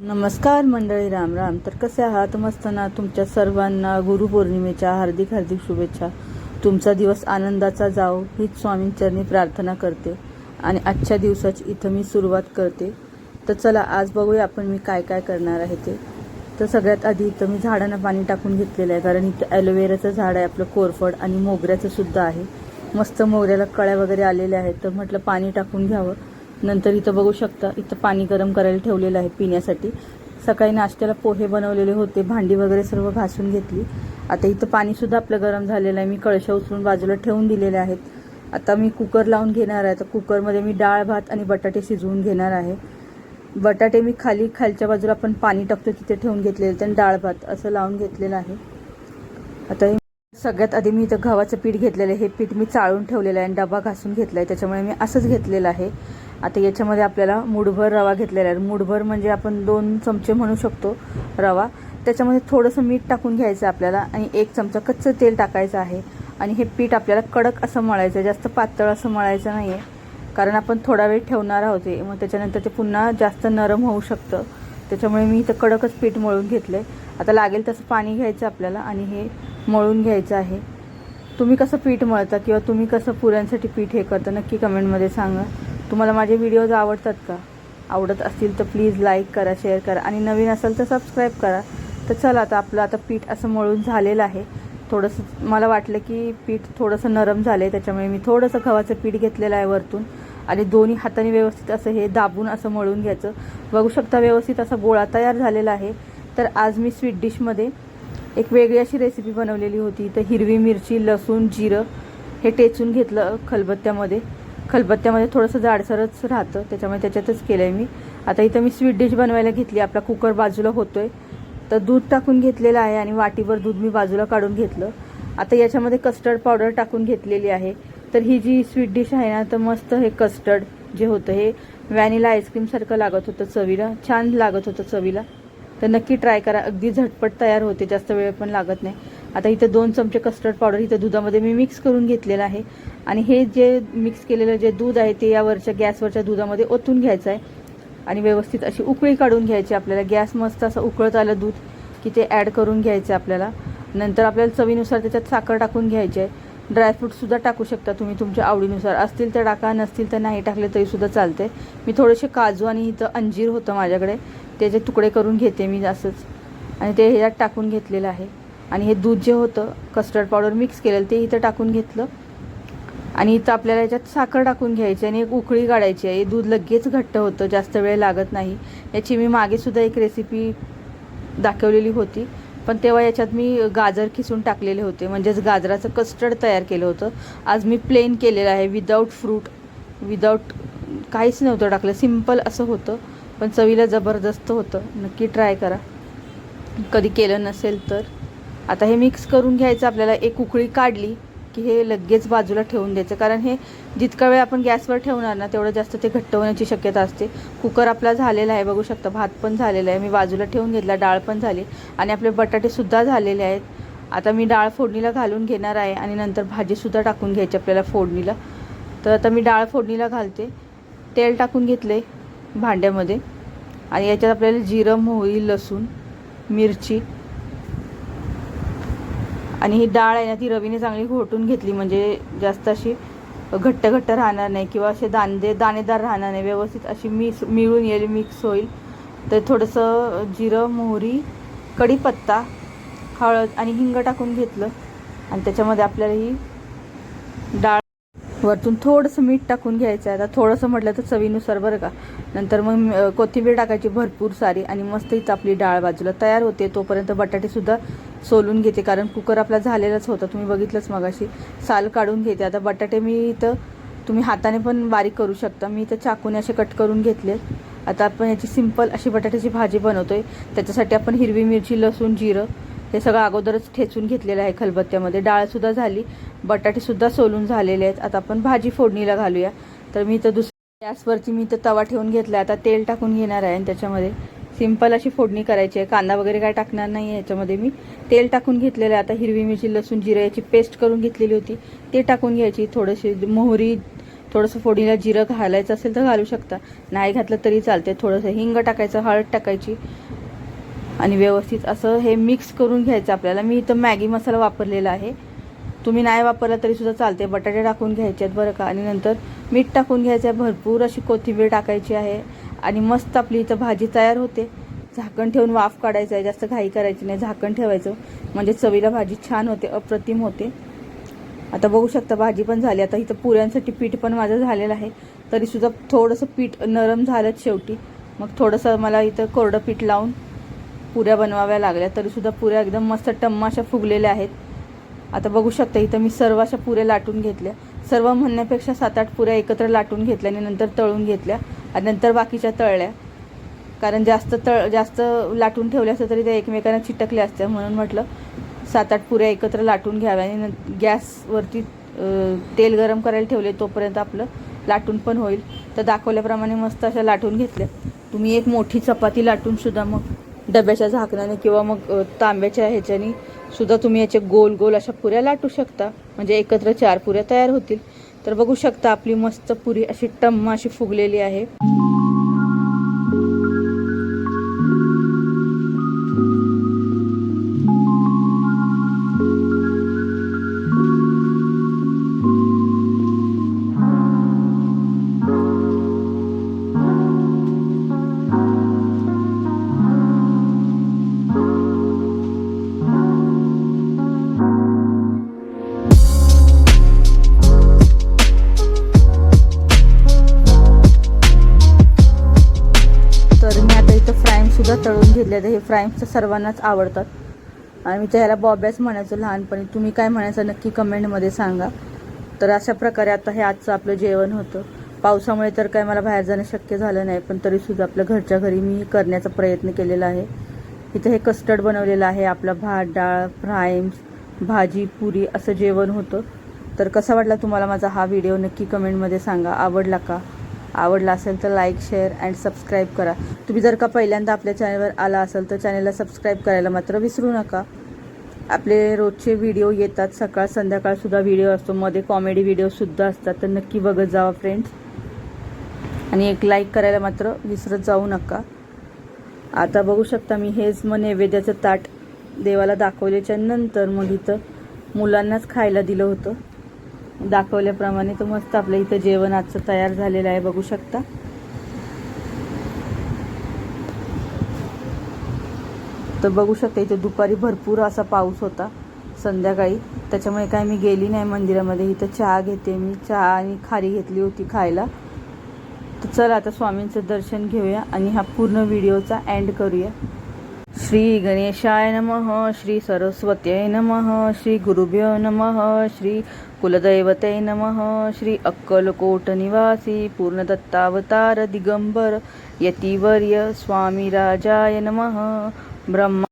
नमस्कार मंडळी राम राम. तर कसे आहात? मस्त ना? तुमच्या सर्वांना गुरुपौर्णिमेच्या हार्दिक हार्दिक शुभेच्छा. तुमचा दिवस आनंदाचा जाओ हीच स्वामींचरणी प्रार्थना करते. आणि आजच्या दिवसाची इथं मी सुरुवात करते. तर चला आज बघूया आपण मी काय काय करणार आहे ते. तर सगळ्यात आधी इथं मी झाडांना पाणी टाकून घेतलेलं आहे कारण इथं ॲलोवेराचं झाड आहे आपलं कोरफड आणि मोगऱ्याचं सुद्धा आहे. मस्त मोगऱ्याला कळ्या वगैरे आलेल्या आहेत तर म्हटलं पाणी टाकून घ्यावं. नंतर इथं बघू शकता इथं पाणी गरम करायला ठेवलेलं आहे पिण्यासाठी. सकाळी नाश्त्याला पोहे बनवलेले होते भांडी वगैरे सर्व घासून घेतली. आता इथं पाणीसुद्धा आपलं गरम झालेलं आहे. मी कळशा उचलून बाजूला ठेवून दिलेले आहेत. आता मी कुकर लावून घेणार आहे. तर कुकरमध्ये मी डाळ भात आणि बटाटे शिजवून घेणार आहे. बटाटे मी खाली खालच्या बाजूला आपण पाणी टाकतो तिथे ठेवून घेतलेले आणि डाळ भात असं लावून घेतलेलं आहे. आता हे सगळ्यात आधी मी इथं गव्हाचं पीठ घेतलेलं आहे. हे पीठ मी चाळून ठेवलेलं आहे आणि डबा घासून घेतला आहे त्याच्यामुळे मी असंच घेतलेलं आहे. आता याच्यामध्ये आपल्याला मुठभर रवा घेतलेला आहे. मुठभर म्हणजे आपण दोन चमचे म्हणू शकतो रवा. त्याच्यामध्ये थोडंसं मीठ टाकून घ्यायचं आहे आपल्याला आणि एक चमचा कच्चं तेल टाकायचं आहे. आणि हे पीठ आपल्याला कडक असं मळायचं आहे. जास्त पातळ असं मळायचं नाही आहे कारण आपण थोडा वेळ ठेवणार आहोत हे. मग त्याच्यानंतर ते पुन्हा जास्त नरम होऊ शकतं. त्याच्यामुळे मी इथं कडकच पीठ मळून घेतलं आहे आता लागेल तसं पाणी घ्यायचं आपल्याला आणि हे मळून घ्यायचं आहे. तुम्ही कसं पीठ मळता किंवा तुम्ही कसं पुऱ्यांसाठी पीठ हे करता नक्की कमेंटमध्ये सांगा. तुम्हाला माझे व्हिडिओज आवडतात का? आवडत असतील तर प्लीज लाईक करा शेअर करा. आणि नवीन असेल तर सबस्क्राईब करा. तर चला आता आपलं आता पीठ असं मळून झालेलं आहे. थोडंसं मला वाटलं की पीठ थोडंसं नरम झालं आहे त्याच्यामुळे मी थोडंसं गव्हाचं पीठ घेतलेलं आहे वरतून. आणि दोन्ही हाताने व्यवस्थित असं हे दाबून असं मळून घ्यायचं. बघू शकता व्यवस्थित असा गोळा तयार झालेला आहे. तर आज मी स्वीट डिशमध्ये एक वेगळी अशी रेसिपी बनवलेली होती. तर हिरवी मिरची लसूण जिरं हे टेचून घेतलं खलबत्त्यामध्ये. खलबत्त्यामध्ये थोडंसं जाडसरच राहतं त्याच्यामुळे त्याच्यातच केलं आहे मी. आता इथं मी स्वीट डिश बनवायला घेतली आपला कुकर बाजूला होतो आहे तर दूध टाकून घेतलेलं आहे आणि वाटीवर दूध मी बाजूला काढून घेतलं. आता याच्यामध्ये कस्टर्ड पावडर टाकून घेतलेली आहे. तर ही जी स्वीट डिश आहे ना तर मस्त हे कस्टर्ड जे होतं हे व्हॅनिला आईस्क्रीमसारखं लागत होतं चवीला. छान लागत होतं चवीला. तर नक्की ट्राय करा. अगदी झटपट तयार होते जास्त वेळ पण लागत नाही. आता इथं दोन चमचे कस्टर्ड पावडर इथं दुधामध्ये मी मिक्स करून घेतलेलं आहे. आणि हे जे मिक्स केलेलं जे दूध आहे ते यावरच्या गॅसवरच्या दुधामध्ये ओतून घ्यायचं आहे. आणि व्यवस्थित अशी उकळी काढून घ्यायची आपल्याला. गॅस मस्त असं उकळत आलं दूध की ते ॲड करून घ्यायचं आपल्याला. नंतर आपल्याला चवीनुसार त्याच्यात साखर टाकून घ्यायची आहे. ड्रायफ्रूटसुद्धा टाकू शकता तुम्ही तुमच्या आवडीनुसार. असतील तर टाका नसतील तर नाही टाकले तरीसुद्धा चालते मी थोडेसे काजू आणि इथं अंजीर होतं माझ्याकडे. त्याचे तुकडे करून घेते मी असंच आणि ते ह्याच्यात टाकून घेतलेलं आहे. आणि हे दूध जे होतं कस्टर्ड पावडर मिक्स केलेलं ते इथं टाकून घेतलं. आणि इथं आपल्याला याच्यात साखर टाकून घ्यायची आणि एक उकळी काढायची आहे. हे दूध लगेच घट्ट होतं जास्त वेळ लागत नाही. याची मी मागेसुद्धा एक रेसिपी दाखवलेली होती. पण तेव्हा याच्यात मी गाजर खिसून टाकलेले होते. म्हणजेच गाजराचं कस्टर्ड तयार केलं होतं. आज मी प्लेन केलेलं आहे विदाऊट फ्रूट विदाऊट काहीच नव्हतं टाकलं. सिंपल असं होतं पण चवीला जबरदस्त होतं. नक्की ट्राय करा. कधी केलं नसेल तर. आता हे मिक्स करून घ्यायचं आपल्याला एक उकळी काढली की हे लगेच बाजूला ठेवून द्यायचं. कारण हे जितका वेळ आपण गॅसवर ठेवणार ना तेवढं जास्त ते घट्ट होण्याची शक्यता असते. कुकर आपला झालेला आहे बघू शकता. भात पण झालेला आहे. मी बाजूला ठेवून घेतला डाळ पण झाली. आणि आपले बटाटेसुद्धा झालेले आहेत. आता मी डाळ फोडणीला घालून घेणार आहे आणि नंतर भाजीसुद्धा टाकून घ्यायची आपल्याला फोडणीला. तर आता मी डाळ फोडणीला घालते. तेल टाकून घेतले भांड्यामध्ये. आणि याच्यात आपल्याला जिरं मोहरी लसूण मिरची आणि ही डाळ आहे ना ती रवीने चांगली घोटून घेतली म्हणजे जास्त अशी घट्ट घट्ट राहणार नाही किंवा असे दांदे दाणेदार राहणार नाही. व्यवस्थित अशी मिक्स मिळून येईल मिक्स होईल. तर थोडंसं जिरं मोहरी कढीपत्ता हळद आणि हिंग टाकून घेतलं. आणि त्याच्यामध्ये आपल्याला ही डाळ वरतून थोडंसं मीठ टाकून घ्यायचं आहे. आता थोडंसं म्हटलं तर चवीनुसार बरं का. नंतर मग कोथिंबीर टाकायची भरपूर सारी आणि मस्त हीच आपली डाळ बाजूला तयार होते. तोपर्यंत बटाटेसुद्धा सोलून घेते कारण कुकर आपला झालेलाच होता. तुम्ही बघितलंच मगाशी. साल काढून घेते. आता बटाटे मी इथं तुम्ही हाताने पण बारीक करू शकता. मी इथं चाकूने असे कट करून घेतले. आता आपण याची सिंपल अशी बटाट्याची भाजी बनवतो आहे त्याच्यासाठी आपण हिरवी मिरची लसूण जिरं हे सगळं अगोदरच ठेचून घेतलेलं आहे खलबत्त्यामध्ये. डाळसुद्धा झाली. बटाटेसुद्धा सोलून झालेले आहेत. आता आपण भाजी फोडणीला घालूया. तर मी इथं दुसऱ्या गॅसवरती मी इथं तवा ठेवून घेतला आता तेल टाकून घेणार आहे आणि त्याच्यामध्ये सिंपल अशी फोडणी करायची आहे. कांदा वगैरे काय टाकणार नाही आहे याच्यामध्ये मी. तेल टाकून घेतलेलं आहे. आता हिरवी मिरची लसूण जिरं याची पेस्ट करून घेतलेली होती. ते टाकून घ्यायची. थोडीशी मोहरी थोडंसं फोडणीला जिरं घालायचं असेल तर घालू शकता. नाही घातलं तरी चालते थोडंसं हिंग टाकायचं हळद टाकायची. आणि व्यवस्थित असं हे मिक्स करून घ्यायचं आपल्याला. मी इथं मॅगी मसाला वापरलेला आहे. तुम्ही नाही वापरला तरीसुद्धा चालते बटाटे टाकून घ्यायचे आहेत बरं का? आणि नंतर मीठ टाकून घ्यायचं आहे. भरपूर अशी कोथिंबीर टाकायची आहे. आणि मस्त आपली इथं भाजी तयार होते. झाकण ठेवून वाफ काढायचं आहे जास्त घाई करायची नाही झाकण ठेवायचं. म्हणजे चवीला भाजी छान होते अप्रतिम होते. आता बघू शकता भाजी पण झाली. आता इथं पुऱ्यांसाठी पीठ पण माझं झालेलं आहे. तरीसुद्धा थोडंसं पीठ नरम झालंच शेवटी. मग थोडंसं मला इथं कोरडं पीठ लावून पुऱ्या बनवाव्या लागल्या. तरीसुद्धा पुऱ्या एकदम मस्त टम्मा अशा फुगलेल्या आहेत. आता बघू शकता इथं मी सर्व अशा पुऱ्या लाटून घेतल्या. सर्व म्हणण्यापेक्षा सात आठ पुऱ्या एकत्र लाटून घेतल्या आणि नंतर तळून घेतल्या. आणि नंतर बाकीच्या तळल्या. कारण जास्त तळ जास्त लाटून ठेवल्या असतं तरी त्या एकमेकांना चिटकल्या असत्या म्हणून म्हटलं सात आठ पुऱ्या एकत्र लाटून घ्याव्या आणि गॅसवरती तेल गरम करायला ठेवले तोपर्यंत आपलं लाटून पण होईल. तर दाखवल्याप्रमाणे मस्त अशा लाटून घेतल्या. तुम्ही एक मोठी चपाती लाटून सुद्धा मग डब्याच्या झाकणाने किंवा मग तांब्याच्या ह्याच्याने सुद्धा तुम्ही याचे गोल गोल अशा पुऱ्या लाटू शकता. म्हणजे एकत्र चार पुऱ्या तयार होतील. तर बघू शकता आपली मस्त पुरी अशी टम्म अशी फुगलेली आहे. इथं फ्राईमसुद्धा तळून घेतले तर हे फ्राईम्स तर सर्वांनाच आवडतात. आणि मी त्याला बॉब्याच म्हणायचो लहानपणी. तुम्ही काय म्हणायचं नक्की कमेंटमध्ये सांगा. तर अशा प्रकारे आता हे आजचं आपलं जेवण होतं. पावसामुळे तर काय मला बाहेर जाणं शक्य झालं नाही पण तरीसुद्धा आपल्या घरच्या घरी मी करण्याचा प्रयत्न केलेला आहे. इथं हे कस्टर्ड बनवलेलं आहे आपलं भात डाळ फ्राईम्स भाजी पुरी असं जेवण होतं. तर कसा वाटला तुम्हाला माझा हा व्हिडिओ? नक्की कमेंटमध्ये सांगा. आवडला का? आवडला असेल तर लाईक शेअर अँड सबस्क्राईब करा. तुम्ही जर का पहिल्यांदा आपल्या चॅनलवर आला असेल तर चॅनलला सबस्क्राईब करायला मात्र विसरू नका. आपले रोजचे व्हिडिओ येतात. सकाळ संध्याकाळसुद्धा व्हिडिओ असतो. मध्ये कॉमेडी व्हिडिओसुद्धा असतात. तर नक्की बघत जावा फ्रेंड्स आणि एक लाईक करायला मात्र विसरत जाऊ नका. आता बघू शकता मी हेच मग नैवेद्याचं ताट देवाला दाखवल्याच्या नंतर मग इथं मुलांनाच खायला दिलं होतं. दाखवल्याप्रमाणे तर मस्त आपलं इथं जेवण आजचं तयार झालेलं आहे बघू शकता. तर बघू शकता इथे दुपारी भरपूर असा पाऊस होता संध्याकाळी. त्याच्यामुळे काय मी गेली नाही मंदिरामध्ये. इथं चहा घेते मी. चहा आणि खारी घेतली होती खायला. तर चला आता स्वामींचं दर्शन घेऊया आणि हा पूर्ण व्हिडिओचा अँड करूया. श्री गणेशाय नमः श्री सरस्वत्याय नमः श्री गुरुभ्यो नमः श्री कुलदैवते नमः। श्री अक्कलकोट निवासी पूर्णदत्तावतार दिगंबर यतिवर्य स्वामी राजाय नमः। ब्रह्मा